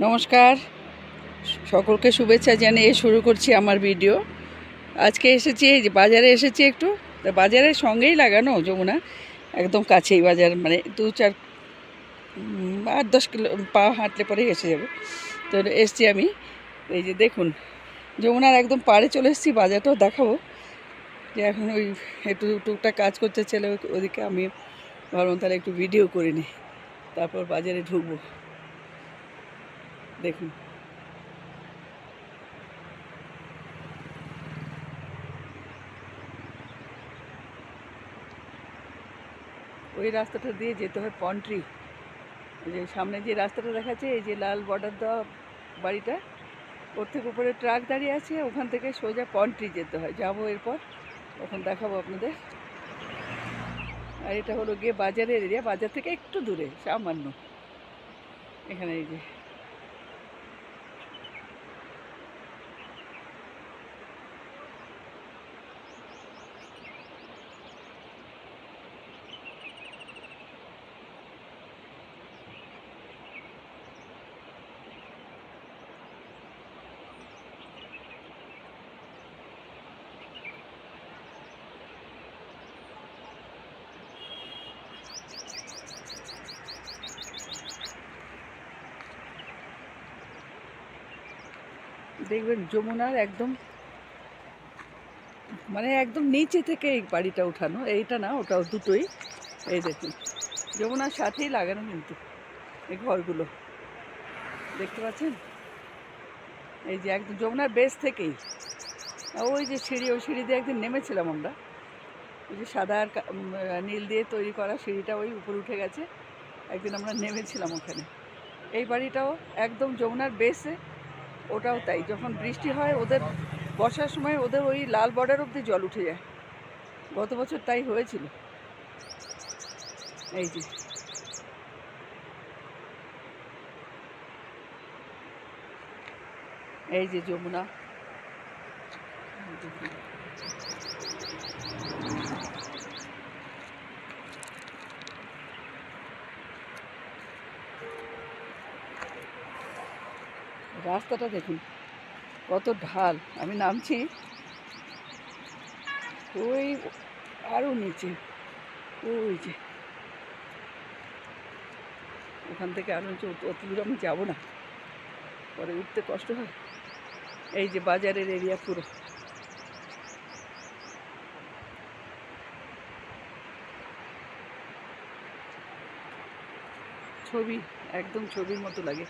নমস্কার। সকলকে শুভেচ্ছা জানিয়ে শুরু করছি আমার ভিডিও। আজকে এসেছি, এই যে বাজারে এসেছি একটু। বাজারের সঙ্গেই লাগানো যমুনা, একদম কাছেই বাজার মানে দু চার আট দশ কিলো, পা হাঁটলে পরেই এসে যাবে। তো এসছি আমি। এই যে দেখুন, যমুনার একদম পাড়ে চলে এসেছি, বাজারটাও দেখাবো। যে এখন ওই একটু টুকটাক কাজ করতে ছেলে, ওদিকে আমি ভাবলাম তাহলে একটু ভিডিও করে নিই। তারপর বাজারে ঢুকবো। দেখুন। ওই রাস্তাটা দিয়ে যেতে হয় পন্ট্রি। যে সামনে যে রাস্তাটা দেখাচ্ছে, এই যে লাল বর্ডার দেওয়া বাড়িটা, ওর থেকে উপরে ট্রাক দাঁড়িয়ে আছে, ওখান থেকে সোজা পন্ট্রি যেতে হয়। যাব এরপর, তখন দেখাবো আপনাদের। আর এটা হলো গিয়ে বাজারের এরিয়া বাজার থেকে একটু দূরে, সামান্য। এখানে এই যে দেখবেন যমুনার একদম মানে একদম নিচে থেকে এই বাড়িটা উঠানো, এইটা না, ওটাও দুটোই। এই দেখুন, যমুনার সাথেই লাগানো কিন্তু এই ঘরগুলো। দেখতে পাচ্ছেন? এই যে একদম যমুনার বেস থেকেই। ওই যে সিঁড়ি, ওই সিঁড়ি দিয়ে একদিন নেমেছিলাম আমরা। ওই যে সাদা আর নীল দিয়ে তৈরি করা সিঁড়িটা ওই উপরে উঠে গেছে। একদিন আমরা নেমেছিলাম ওখানে। এই বাড়িটাও একদম যমুনার বেসে ওটাও তাই, যখন বৃষ্টি হয় ওদের বর্ষার সময় ওদের ওই লাল বর্ডার অবধি জল উঠে যায়। গত বছর তাই হয়েছিল। এই যে। এই যে যমুনা। রাস্তাটা দেখুন, কত ঢাল। আমি নামছি ওই আরও নিচে, ওই যে। ওখান থেকে আরও নিচে অত দূর আমি যাব না, পরে উঠতে কষ্ট হয়। এই যে বাজারের এরিয়া পুরো। ছবি, একদম ছবির মতো লাগে।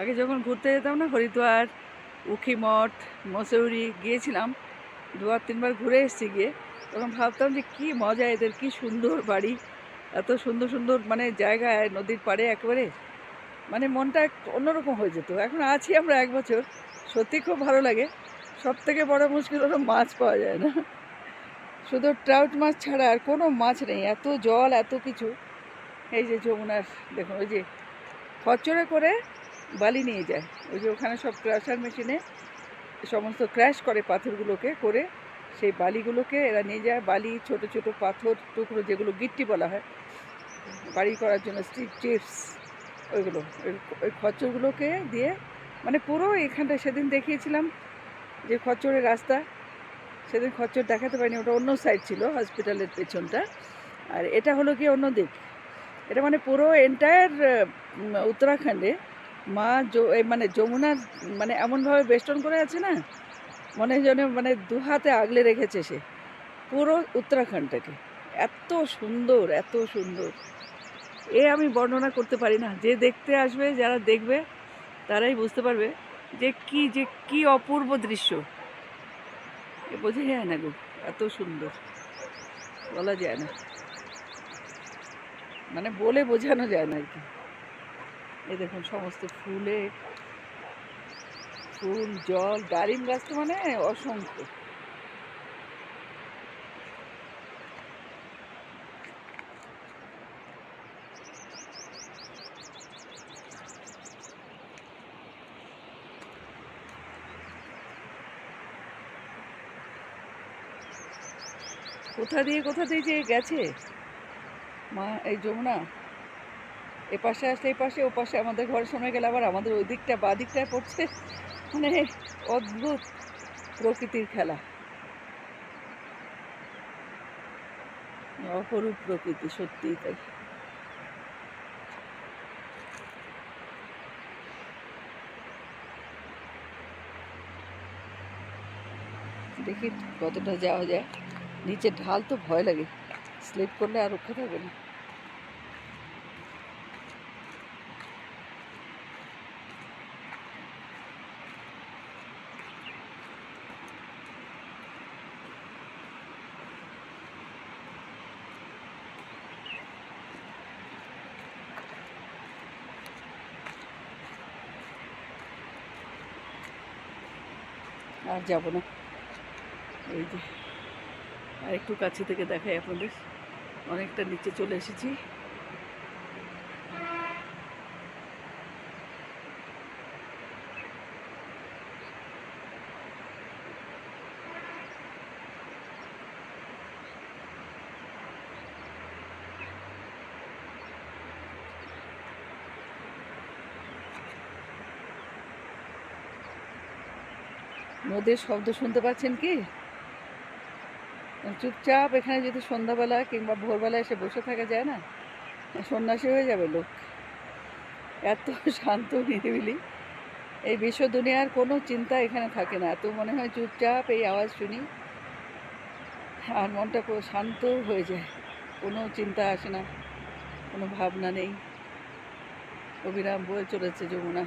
আগে যখন ঘুরতে যেতাম না, হরিদ্বার উখিমঠ মসৌরি গিয়েছিলাম। দুবার, তিনবার ঘুরে এসেছি গিয়ে। তখন ভাবতাম যে কী মজা এদের, কী সুন্দর বাড়ি। এত সুন্দর সুন্দর মানে জায়গায়, নদীর পাড়ে একেবারে মানে মনটা এক অন্যরকম হয়ে যেত। এখন আছি আমরা এক বছর, সত্যি খুব ভালো লাগে। সব থেকে বড় মুশকিল হলো মাছ পাওয়া যায় না। শুধু ট্রাউট মাছ ছাড়া আর কোনো মাছ নেই, এত জল, এত কিছু। এই যে যমুনার, দেখুন, ওই যে খচ্চরে করে বালি নিয়ে যায়। ওই যে ওখানে সব ক্রাশার মেশিনে সমস্ত ক্র্যাশ করে পাথরগুলোকে করে সেই বালিগুলোকে এরা নিয়ে যায়। বালি, ছোট ছোট পাথর, টুকরো যেগুলো গিট্টি বলা হয়, বাড়ি করার জন্য স্ট্রিট চিপস ওইগুলো, ওই- খচ্চরগুলোকে দিয়ে মানে পুরো এখানটা সেদিন দেখিয়েছিলাম যে খচ্চরের রাস্তা। সেদিন খচ্চর দেখাতে পারিনি, ওটা অন্য সাইড ছিল হসপিটালের পেছনটা। আর এটা হলো কি অন্য দিক। এটা মানে পুরো এন্টায়ার উত্তরাখণ্ডে মা মানে যমুনার মানে এমনভাবে বেষ্টন করে আছে না, মনে যেন মানে দু হাতে আগলে রেখেছে সে, পুরো উত্তরাখণ্ডটাকে। এত সুন্দর এত সুন্দর। এ আমি বর্ণনা করতে পারি না। যে দেখতে আসবে, যারা দেখবে, তারাই বুঝতে পারবে যে কি যে কি অপূর্ব দৃশ্য। এ বোঝা যায় না গো, এত সুন্দর। বলা যায় না। মানে বলে বোঝানো যায় না আর কি। এই দেখুন, সমস্ত ফুলে, ফুল, জল, ডালিম গাছ তো মানে অসংখ্য। কোথা দিয়ে কোথা দিয়ে যে গেছে? মা, এই যমুনা? এ পাশে আসলে এই পাশে ও পাশে আমাদের ঘরের সামনে গেলে আবার আমাদের ওই দিকটা বা দিকটায় পড়ছে। মানে অদ্ভুত প্রকৃতির খেলা। অপরূপ প্রকৃতি, সত্যিই তাই। দেখি কতটা যাওয়া যায়। নিচে ঢাল তো ভয় লাগে। স্লিপ করলে আর রক্ষা থাকবে না। আর যাব না। এই যে আর একটু কাছে থেকে দেখাই আপনাদের। অনেকটা নিচে চলে এসেছি। নদীর শব্দ শুনতে পাচ্ছেন কি? চুপচাপ এখানে যদি সন্ধ্যাবেলা কিংবা ভোরবেলা এসে বসে থাকা যায় না? সন্ন্যাসী হয়ে যাবে লোক। এত শান্ত, নিরিবিলি। এই বিশ্ব দুনিয়ার কোনো চিন্তা এখানে থাকে না। এত মনে হয় চুপচাপ এই আওয়াজ শুনি। আর মনটা শান্ত হয়ে যায়। কোনো চিন্তা আসে না। কোনো ভাবনা নেই। অবিরাম বয়ে চলেছে যমুনা।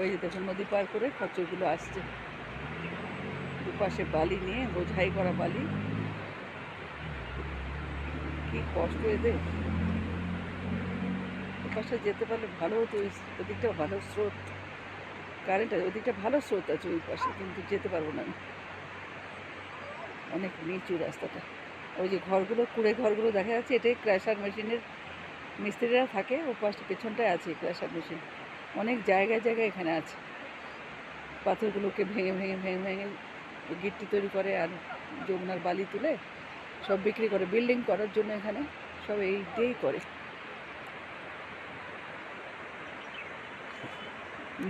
ওই দেখুন নদী পার করে খচ্চরগুলো আসছে। দুপাশে বালি নিয়ে বোঝাই করা বালি। কি কষ্ট এদের। ওপাশে যেতে পারলে ভালো হতো ওদিকটা ভালো স্রোত। কারেন্ট আছে ওদিকটা ভালো স্রোত আছে ওই পাশে, কিন্তু যেতে পারব না আমি। অনেক নিচু রাস্তাটা। ওই যে ঘরগুলো, কুড়ে ঘরগুলো দেখা যাচ্ছে, এটাই ক্র্যাশার মেশিনের মিস্ত্রিরা থাকে ও পাশে পেছনটায় আছে ক্র্যাশার মেশিন অনেক জায়গায় জায়গায় এখানে আছে। পাথরগুলোকে ভেঙে ভেঙে ভেঙে ভেঙে গিট্টি তৈরি করে আর যমুনার বালি তুলে সব বিক্রি করে। বিল্ডিং করার জন্য এখানে সব এই দিয়েই করে।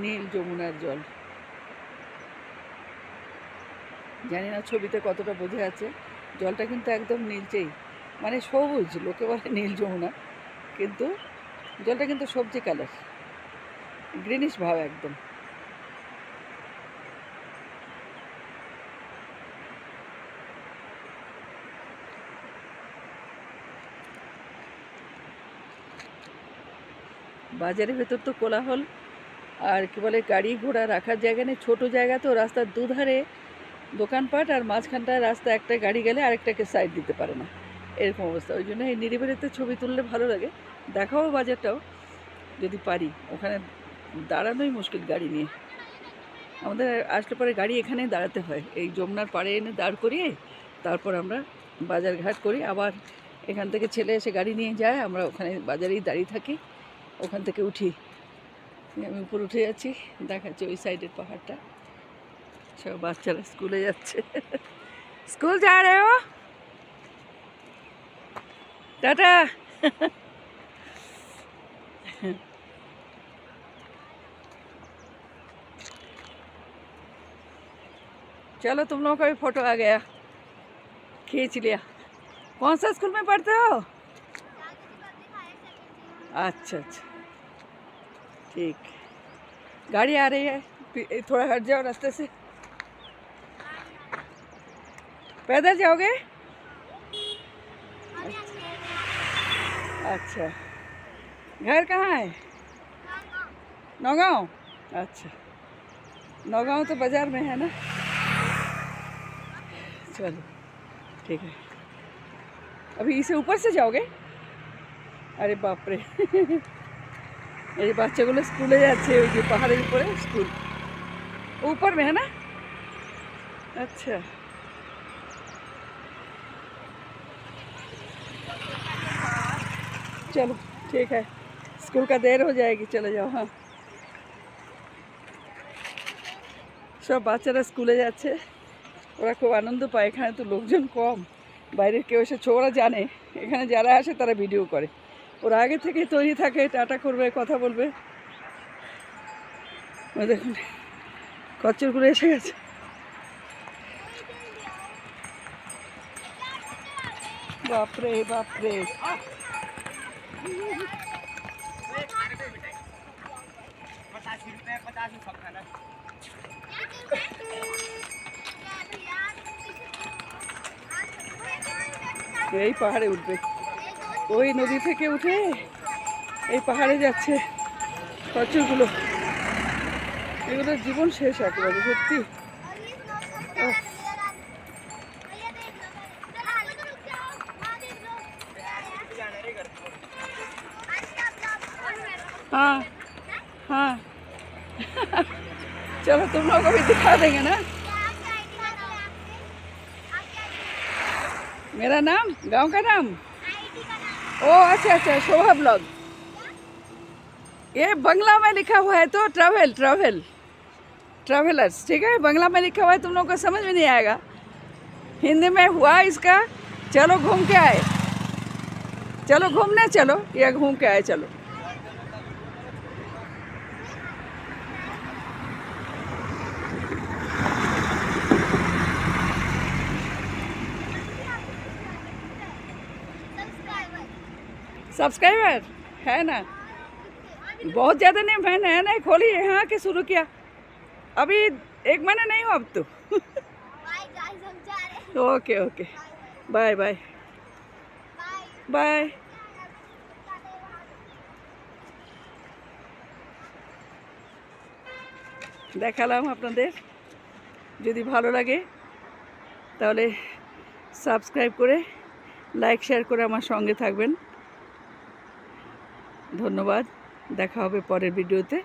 নীল যমুনার জল। জানি না ছবিতে কতটা বোঝা আছে। জলটা কিন্তু একদম নীলচেই। মানে সবুজ, লোকে বলে নীল যমুনা। কিন্তু জলটা কিন্তু সবজি কালার। গ্রিনিশ ভাব একদম। বাজারের ভেতর তো কোলাহল, আর কি বলে, গাড়ি ঘোড়া রাখার জায়গা নেই, ছোটো জায়গা তো, রাস্তার দুধারে দোকানপাট, আর মাঝখানটায় রাস্তা, একটা গাড়ি গেলে আরেকটাকে সাইড দিতে পারে না। এরকম অবস্থা, ওই জন্য এই নিরিবিলিতে ছবি তুললে ভালো লাগে। দেখাও বাজারটাও, যদি পারি, ওখানে দাঁড়ানোই মুশকিল গাড়ি নিয়ে। আমাদের আসলে পরে গাড়ি এখানে দাঁড়াতে হয়। এই যমুনার পাড়ে এনে দাঁড় করিয়ে তারপর আমরা বাজার ঘাট করি। আবার এখান থেকে ছেলে এসে গাড়ি নিয়ে যায়, আমরা ওখানে বাজারেই দাঁড়িয়ে থাকি। ওখান থেকে উঠি। আমি উপর উঠে যাচ্ছি, দেখাচ্ছি ওই সাইডের পাহাড়টা। সব বাচ্চারা স্কুলে যাচ্ছে। স্কুল যা রে ও! টাটা! चलो तुम लोगों का भी फ़ोटो आ गया। खींच लिया। कौन सा स्कूल में पढ़ते हो? अच्छा अच्छा। ठीक। गाड़ी आ रही है। थोड़ा हट जाओ रास्ते से। पैदल जाओगे? अच्छा। घर कहाँ है? नौगांव? अच्छा। नौगांव तो बाज़ार में है ना? चलो ठीक है अभी इसे ऊपर से जाओगे আরে বাপরে এই বাচ্চাগুলো স্কুলে যাচ্ছে ওই যে পাহাড়ের উপরে স্কুল ऊपर में है ना अच्छा चलो ठीक है स्कूल का देर हो जाएगी चले जाओ हाँ সব বাচ্চারা স্কুলে যাচ্ছে ওরা খুব আনন্দ পায় এখানে তো লোকজন কম বাইরের কেউ এসে ছোড়া জানে এখানে যারা আসে তারা ভিডিও করে ওরা আগে থেকে তৈরি থাকে টাটা করবে কথা বলবে ওই দেখুন কচ্চরগুলো এসে গেছে বাপরে বাপরে पचासी रुपये पचासी सब खाना এই পাহাড়ে উঠবে ওই নদী থেকে উঠে এই পাহাড়ে যাচ্ছে কচ্ছরগুলো এগুলোর জীবন শেষ একেবারে সত্যি हाँ हाँ चलो तुम लोग को भी दिखा देंगे ना मेरा नाम? गाँव का नाम? ओ अच्छा अच्छा शोभा ब्लॉग। ये बंगला में लिखा हुआ है तो ट्रैवल ट्रैवल ट्रैवलर्स ठीक है? बंगला में लिखा हुआ है, तुम लोग को समझ में नहीं आएगा। हिंदी में हुआ इसका, चलो घूम के आए। चलो घूमने चलो, या घूम के आए, चलो। सब्सक्राइबर है ना बहुत ज़्यादा नहीं मैं नया नया खोली यहाँ के शुरू किया अभी एक महीना नहीं हो अब तो okay okay bye bye bye দেখালাম আপনাদের যদি ভালো লাগে তাহলে সাবস্ক্রাইব করে লাইক শেয়ার করে আমার সঙ্গে থাকবেন ধন্যবাদ। দেখা হবে পরের ভিডিওতে।